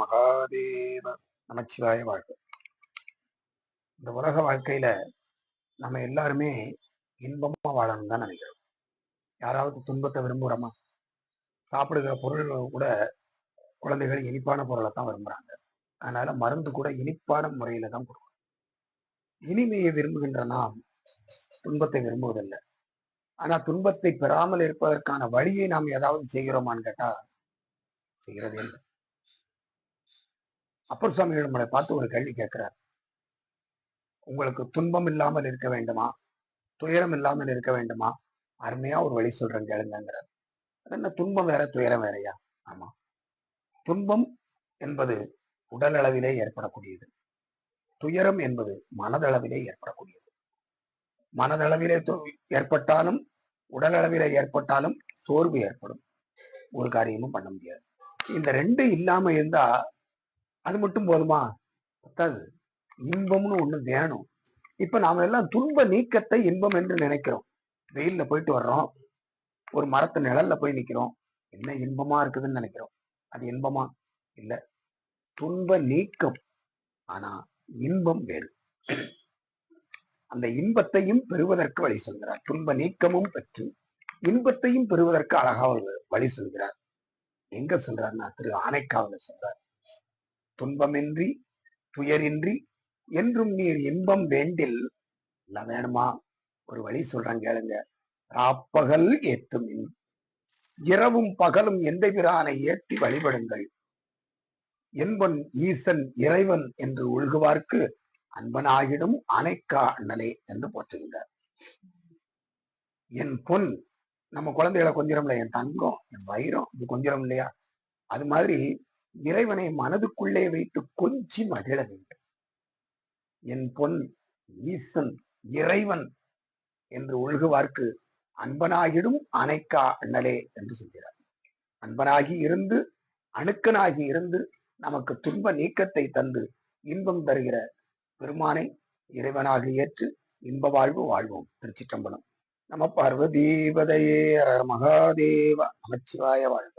மகாதேவ நமச்சிவாய வாழ்க்கை இந்த உலக வாழ்க்கையில நம்ம எல்லாருமே இன்பமா வாழணும் தான் நினைக்கிறோம். யாராவது துன்பத்தை விரும்புகிறோமா சாப்பிடுகிற பொருள்கள் கூட குழந்தைகள் இனிப்பான பொருளை தான் விரும்புறாங்க. அதனால மருந்து கூட இனிப்பான முறையில தான் கொடுக்கும் இனிமையை விரும்புகின்ற நாம் துன்பத்தை விரும்புவதில்லை. ஆனா துன்பத்தை பெறாமல் இருப்பதற்கான வழியை நாம் ஏதாவது செய்கிறோமான்னு கேட்டா செய்கிறதே இல்லை. அப்பர் சுவாமி நம்மளை பார்த்து ஒரு கேள்வி கேட்கிறார். உங்களுக்கு துன்பம் இல்லாமல் இருக்க வேண்டுமா? துயரம் இல்லாமல் இருக்க வேண்டுமா? அருமையா ஒரு வழி சொல்றேன் கேளுங்கிறார் என்ன துன்பம் வேற துயரம் வேறையா? ஆமா. துன்பம் என்பது உடல் அளவிலே ஏற்படக்கூடியது. துயரம் என்பது மனதளவிலே ஏற்படக்கூடியது. மனதளவிலே ஏற்பட்டாலும் உடல் அளவிலே ஏற்பட்டாலும் சோர்வு ஏற்படும். ஒரு காரியமும் பண்ண முடியாது. இந்த ரெண்டு இல்லாம இருந்தா அது மட்டும் போதுமா? பத்தாது. இன்பம்னு ஒண்ணு வேணும். இப்ப நாம எல்லாம் துன்ப நீக்கத்தை இன்பம் என்று நினைக்கிறோம். வெயில்ல போயிட்டு வர்றோம். ஒரு மரத்து நிழல்ல போய் நிக்கிறோம். என்ன இன்பமா இருக்குதுன்னு நினைக்கிறோம். அது இன்பமா? இல்ல. துன்ப நீக்கம். ஆனா இன்பம் வேறு. அந்த இன்பத்தையும் பெறுவதற்கு வழி சொல்கிறார். துன்ப நீக்கமும் பெற்று இன்பத்தையும் பெறுவதற்கு அழகா ஒரு வழி சொல்கிறார். எங்க சொல்றாருன்னா திரு ஆனைக்காவில சொல்றார். துன்பமின்றி துயரின்றி என்றும் நீர் இன்பம் வேண்டில் இல்ல வேணுமா? ஒரு வழி சொல்றேன் கேளுங்க. ராப்பகல் ஏத்தும் இரவும் பகலும் எந்த பிரானை ஏற்றி வழிபடுங்கள். என்பன் ஈசன் இறைவன் என்று உள்குவார்க்கு அன்பனாகிடும் அணைக்கா அண்ணலே என்று போற்றுகின்றார். என் பொன் நம்ம குழந்தைகளை கொஞ்சிரம் என் தங்கம் என் வைரம் இது கொஞ்சம் இல்லையா? அது மாதிரி இறைவனை மனதுக்குள்ளே வைத்து கொஞ்சி மகிழ வேண்டும். என் பொன் ஈசன் இறைவன் என்று ஒழுகுவார்க்கு அன்பனாகிடும் அணைக்கா அண்ணலே என்று சொல்கிறார். அன்பனாகி இருந்து அணுக்கனாகி இருந்து நமக்கு துன்ப நீக்கத்தை தந்து இன்பம் தருகிற பெருமானை இறைவனாக ஏற்று இன்ப வாழ்வு வாழ்வோம். திருச்சிற்றம்பலம். நம பார்வதீபதையே மகாதேவ நமச்சிவாய வாழ்க.